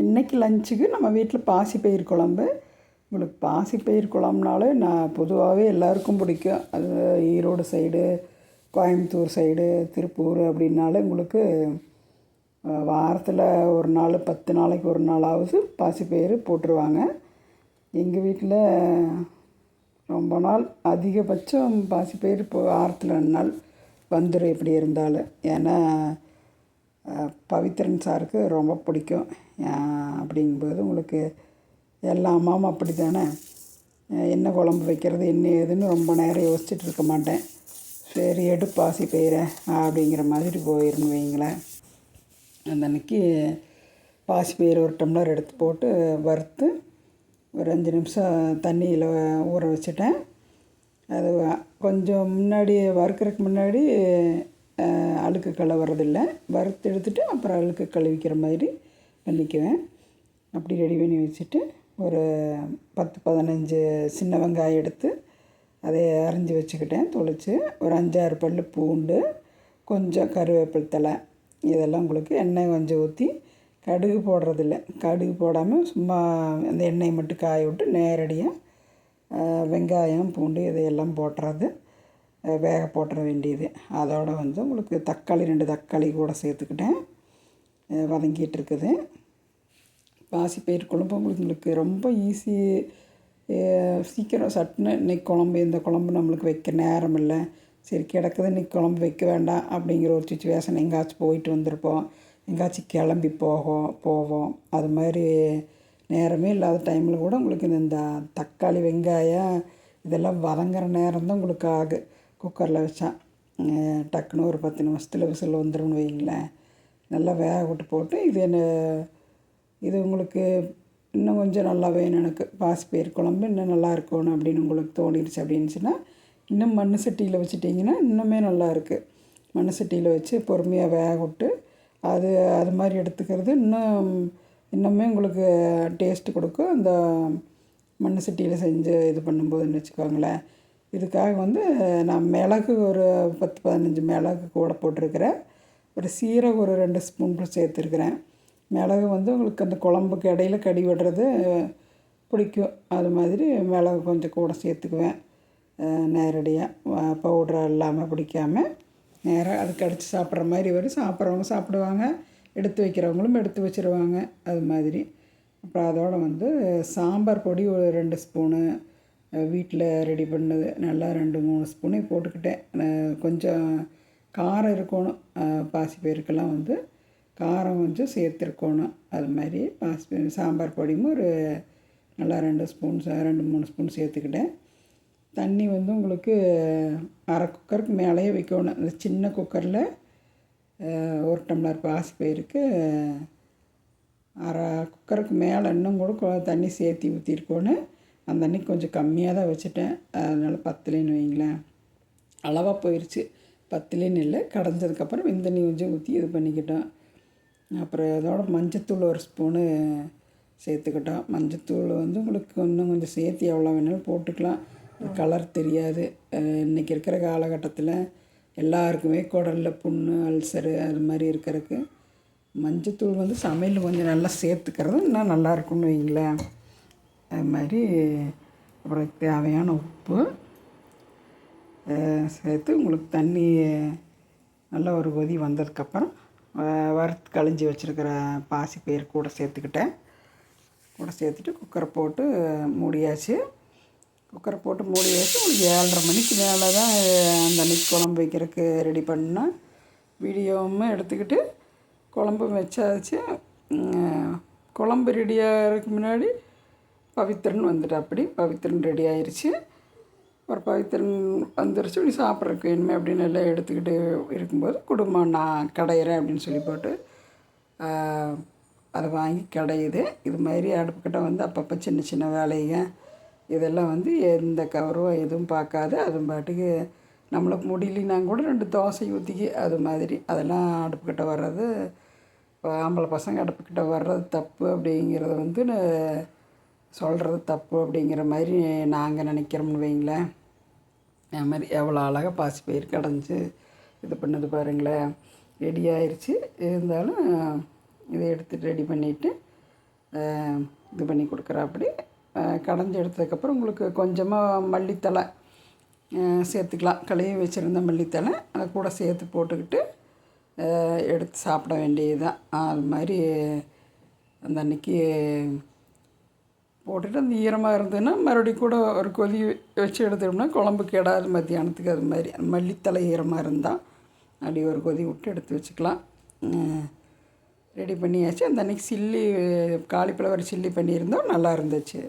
இன்றைக்கி லஞ்சுக்கு நம்ம வீட்டில் பாசிப்பயிர் குழம்பு. உங்களுக்கு பாசிப்பயிர் குழம்புனாலே நான் பொதுவாகவே எல்லாருக்கும் பிடிக்கும். அது ஈரோடு சைடு கோயம்புத்தூர் சைடு திருப்பூர் அப்படின்னாலே உங்களுக்கு வாரத்தில் ஒரு நாள் பத்து நாளைக்கு ஒரு நாளாவது பாசிப்பயிறு போட்டுருவாங்க. எங்கள் வீட்டில் ரொம்ப நாள் அதிகபட்சம் பாசிப்பயிறு இப்போ வாரத்தில் ரெண்டு நாள் வந்துடும் எப்படி இருந்தாலும் ஏன்னா பவித்ரன் சாருக்கு ரொம்ப பிடிக்கும். அப்படிங்கும்போது உங்களுக்கு எல்லா அம்மாவும் அப்படி தானே என்ன குழம்பு வைக்கிறது என்ன ஏதுன்னு ரொம்ப நேரம் யோசிச்சுட்டு இருக்க மாட்டேன். சரி எடு பாசி பயிரை அப்படிங்கிற மாதிரி போயிருந்து வைங்களேன். அந்த அன்றைக்கி பாசி பயிர் ஒரு டம்ளர் எடுத்து போட்டு வறுத்து ஒரு அஞ்சு நிமிஷம் தண்ணியில் ஊற வச்சுட்டேன். அது கொஞ்சம் முன்னாடி வறுக்கிறதுக்கு முன்னாடி அழுக்கு கழுவுறதில்ல வறுத்து எடுத்துட்டு அப்புறம் அழுக்கு கழுவிக்கிற மாதிரி பண்ணிக்குவேன். அப்படி ரெடி பண்ணி வச்சுட்டு ஒரு பத்து பதினஞ்சு சின்ன வெங்காயம் எடுத்து அதை அரைஞ்சி வச்சுக்கிட்டேன். தொளிச்சு ஒரு அஞ்சாறு பல் பூண்டு கொஞ்சம் கருவேப்பிலை தலை இதெல்லாம் உங்களுக்கு எண்ணெய் கொஞ்சம் ஊற்றி கடுகு போடுறதில்ல. கடுகு போடாமல் சும்மா அந்த எண்ணெய் மட்டும் காய விட்டு நேரடியாக வெங்காயம் பூண்டு இதையெல்லாம் போட்டுறது வேக போட்டுற வேண்டியது. அதோடு வந்து உங்களுக்கு தக்காளி ரெண்டு தக்காளி கூட சேர்த்துக்கிட்டேன். வதங்கிட்டு இருக்குது பாசிப்பயிர் குழம்பு உங்களுக்கு ரொம்ப ஈஸி சீக்கிரம் சட்டுன்னு இன்றைக்கி குழம்பு இந்த குழம்பு நம்மளுக்கு வைக்க நேரம் இல்லை. சரி கிடக்குது இன்றைக்கி குழம்பு வைக்க வேண்டாம் அப்படிங்கிற ஒரு சுச்சுவேஷன் எங்கேயாச்சும் போயிட்டு வந்திருப்போம். எங்கேயாச்சும் கிளம்பி போகும் போவோம். அது மாதிரி நேரமே இல்லாத டைமில் கூட உங்களுக்கு இந்த தக்காளி வெங்காயம் இதெல்லாம் வதங்குற நேரம் தான் உங்களுக்கு ஆகு. குக்கரில் வச்சா. டக்குன்னு ஒரு பத்து நிமிஷத்தில் விசில் வந்துடும் வைங்களேன் நல்லா வேக விட்டு போட்டு இது என்ன இது உங்களுக்கு இன்னும் கொஞ்சம் நல்லா வேணும் எனக்கு. பாசிப்பயிர் குழம்பு இன்னும் நல்லா இருக்கணும் அப்படின்னு உங்களுக்கு தோணிடுச்சு அப்படின்னுச்சுன்னா இன்னும் மண் சட்டியில் வச்சுட்டிங்கன்னா இன்னுமே நல்லா இருக்குது மண் சட்டியில் வச்சு பொறுமையாக வேக விட்டு அது அது மாதிரி எடுத்துக்கிறது இன்னும் இன்னுமே உங்களுக்கு டேஸ்ட்டு கொடுக்கும். அந்த மண் சட்டியில் செஞ்சு இது பண்ணும்போதுன்னு வச்சுக்கோங்களேன். இதுக்காக வந்து நான் மிளகு ஒரு பத்து பதினஞ்சு மிளகு கூட போட்டிருக்கிறேன். ஒரு சீரகம் ஒரு ரெண்டு ஸ்பூன் சேர்த்துருக்குறேன். மிளகு வந்து உங்களுக்கு அந்த குழம்புக்கு இடையில கடி விடுறது பிடிக்கும் அது மாதிரி மிளகு கொஞ்சம் கூட சேர்த்துக்குவேன். நேரடியாக பவுடராக இல்லாமல் பிடிக்காமல் நேராக அது கடிச்சு சாப்பிட்ற மாதிரி வரும் சாப்பிட்றவங்க சாப்பிடுவாங்க எடுத்து வைக்கிறவங்களும் எடுத்து வச்சுருவாங்க அது மாதிரி. அப்புறம் அதோடு வந்து சாம்பார் பொடி ஒரு ரெண்டு ஸ்பூனு வீட்டில் ரெடி பண்ணது நல்லா ரெண்டு மூணு ஸ்பூனையும் போட்டுக்கிட்டேன். கொஞ்சம் காரம் இருக்கணும். பாசிப்பயிறுக்கெல்லாம் வந்து காரம் கொஞ்சம் சேர்த்துருக்கணும். அது மாதிரி பாசி சாம்பார் பொடியும் ஒரு நல்லா ரெண்டு ஸ்பூன் ரெண்டு மூணு ஸ்பூன் சேர்த்துக்கிட்டேன். தண்ணி வந்து உங்களுக்கு அரை குக்கருக்கு மேலேயே வைக்கணும். அந்த சின்ன குக்கரில் ஒரு டம்ளர் பாசிப்பயிருக்கு அரை குக்கருக்கு மேலே இன்னும் கூட தண்ணி சேர்த்தி ஊற்றிருக்கோன்னு அந்த அன்றைக்கி கொஞ்சம் கம்மியாக தான் வச்சுட்டேன். அதனால் பத்துலேன்னு வைங்களேன். அளவாக போயிடுச்சு பத்துலேன்னு இல்லை கடைஞ்சதுக்கப்புறம் வெந்தண்ணி கொஞ்சம் ஊற்றி இது பண்ணிக்கிட்டோம். அப்புறம் அதோட மஞ்சத்தூள் ஒரு ஸ்பூனு சேர்த்துக்கிட்டோம். மஞ்சத்தூள் வந்து உங்களுக்கு இன்னும் கொஞ்சம் சேர்த்து எவ்வளோ வேணாலும் போட்டுக்கலாம். கலர் தெரியாது. இன்றைக்கி இருக்கிற காலகட்டத்தில் எல்லாருக்குமே குடலில் புண்ணு அல்சரு அது மாதிரி இருக்கிறதுக்கு மஞ்சத்தூள் வந்து சமையல் கொஞ்சம் நல்லா சேர்த்துக்கிறது இன்னும் நல்லா இருக்கும்னு வைங்களேன். அது மாதிரி அப்புறம் தேவையான உப்பு. சேர்த்து உங்களுக்கு தண்ணி நல்லா ஒரு கொதி வந்ததுக்கப்புறம் வறுத்து கழிஞ்சி வச்சுருக்கிற பாசிப்பயிர் கூட சேர்த்துக்கிட்டேன். கூட சேர்த்துட்டு குக்கரை போட்டு மூடியாச்சு. குக்கரை போட்டு மூடியாச்சு. உங்களுக்கு ஏழரை மணிக்கு மேலே தான் அந்த அன்றைக்கி குழம்பு வைக்கிறதுக்கு ரெடி பண்ணால் வீடியோவும் எடுத்துக்கிட்டு குழம்பு வச்சாச்சு. குழம்பு ரெடியாகிறதுக்கு முன்னாடி பவித்திரன் வந்துட்டு அப்படி பவித்திரன் ரெடி ஆயிடுச்சு ஒரு பவித்திரன் வந்துருச்சு நீ சாப்பிட்றதுக்கு இனிமேல் அப்படின்னு எல்லாம் எடுத்துக்கிட்டு இருக்கும்போது குடும்பம் நான் கடையிறேன் அப்படின்னு சொல்லி போட்டு அதை வாங்கி கடையுது. இது மாதிரி அடுப்புக்கிட்ட வந்து அப்பப்போ சின்ன சின்ன வேலைங்க. இதெல்லாம் வந்து எந்த கவரோ எதுவும் பார்க்காது. அது பாட்டுக்கு நம்மளுக்கு முடியலனா கூட ரெண்டு தோசை ஊற்றிக்கி அது மாதிரி. அதெல்லாம் அடுப்புக்கிட்ட வர்றது ஆம்பளை பசங்க அடுப்புக்கிட்ட வர்றது தப்பு அப்படிங்கிறத வந்து சொல்கிறது தப்பு அப்படிங்கிற மாதிரி நாங்கள் நினைக்கிறோம்னு வைங்களேன். அது மாதிரி எவ்வளோ அழகாக பாசி பயிர் கடைஞ்சி இது பண்ணது பாருங்களேன். ரெடி ஆயிடுச்சு இருந்தாலும் இதை எடுத்து ரெடி பண்ணிவிட்டு இது பண்ணி கொடுக்குறாப்படி. கடைஞ்சி எடுத்ததுக்கப்புறம் உங்களுக்கு கொஞ்சமாக மல்லித்தழை சேர்த்துக்கலாம். கழுவி வச்சுருந்த மல்லித்தழை அதை கூட சேர்த்து போட்டுக்கிட்டு எடுத்து சாப்பிட வேண்டியது தான் அது மாதிரி அந்த அன்னைக்கு போட்டுட்டு அந்த ஈரமாக இருந்ததுன்னா மறுபடியும் கூட ஒரு கொதி வச்சு எடுத்துட்டோம்னா குழம்பு கெடாது மத்தியானத்துக்கு அது மாதிரி. மல்லித்தலை ஈரமாக இருந்தால் அப்படி ஒரு கொதி விட்டு எடுத்து வச்சுக்கலாம். ரெடி பண்ணியாச்சு. அந்த அன்றைக்கி சில்லி காலிஃப்ளவர் சில்லி பண்ணியிருந்தோம். நல்லா இருந்துச்சு.